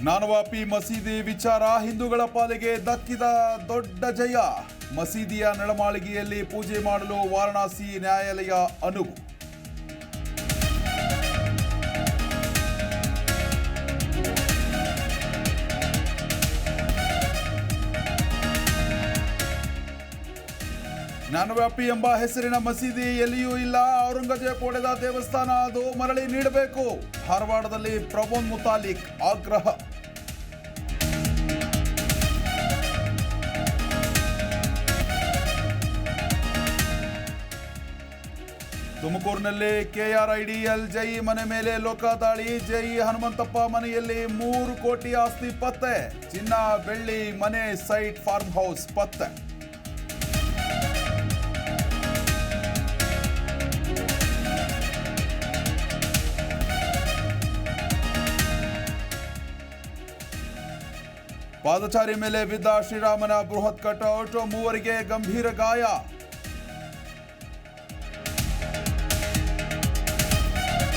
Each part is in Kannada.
ಜ್ಞಾನವಾಪಿ ಮಸೀದಿ ವಿಚಾರ ಹಿಂದೂಗಳ ಪಾಲಿಗೆ ದಕ್ಕಿದ ದೊಡ್ಡ ಜಯ. ಮಸೀದಿಯ ನಡಮಾಳಿಗೆಯಲ್ಲಿ ಪೂಜೆ ಮಾಡಲು ವಾರಣಾಸಿ ನ್ಯಾಯಾಲಯ ಅನುವು. ಜ್ಞಾನವ್ಯಾಪಿ ಎಂಬ ಹೆಸರಿನ ಮಸೀದಿ ಎಲ್ಲಿಯೂ ಇಲ್ಲ. ಔರಂಗಜೇಬ್ ಒಡೆದ ದೇವಸ್ಥಾನ, ಅದು ಮರಳಿ ನೀಡಬೇಕು. ಧಾರವಾಡದಲ್ಲಿ ಪ್ರಮೋದ್ ಮುತಾಲಿಕ್ ಆಗ್ರಹ. ತುಮಕೂರಿನಲ್ಲಿ ಕೆಆರ್ಐಡಿಎಲ್ ಜೈ ಮನೆ ಮೇಲೆ ಲೋಕದಾಳಿ ಜೈ ಹನುಮಂತಪ್ಪ ಮನೆಯಲ್ಲಿ ಮೂರು ಕೋಟಿ ಆಸ್ತಿ ಪತ್ತೆ. ಚಿನ್ನ, ಬೆಳ್ಳಿ, ಮನೆ, ಸೈಟ್, ಫಾರ್ಮ್ ಹೌಸ್ ಪತ್ತೆ. ಪಾದಚಾರಿ ಮೇಲೆ ಬಿದ್ದ ಶ್ರೀರಾಮನ ಬೃಹತ್ ಕಟೌಟ್ ಮೂವರಿಗೆ ಗಂಭೀರ ಗಾಯ.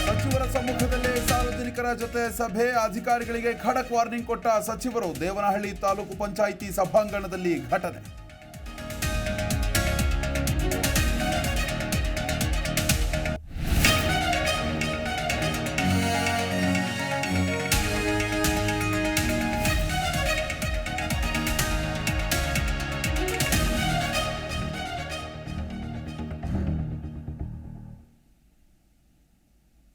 ಸಚಿವರ ಸಮ್ಮುಖದಲ್ಲಿ ಸಾರ್ವಜನಿಕರ ಜೊತೆ ಸಭೆ, ಅಧಿಕಾರಿಗಳಿಗೆ ಖಡಕ್ ವಾರ್ನಿಂಗ್ ಕೊಟ್ಟ ಸಚಿವರು ದೇವನಹಳ್ಳಿ ತಾಲೂಕು ಪಂಚಾಯಿತಿ ಸಭಾಂಗಣದಲ್ಲಿ ಘಟನೆ.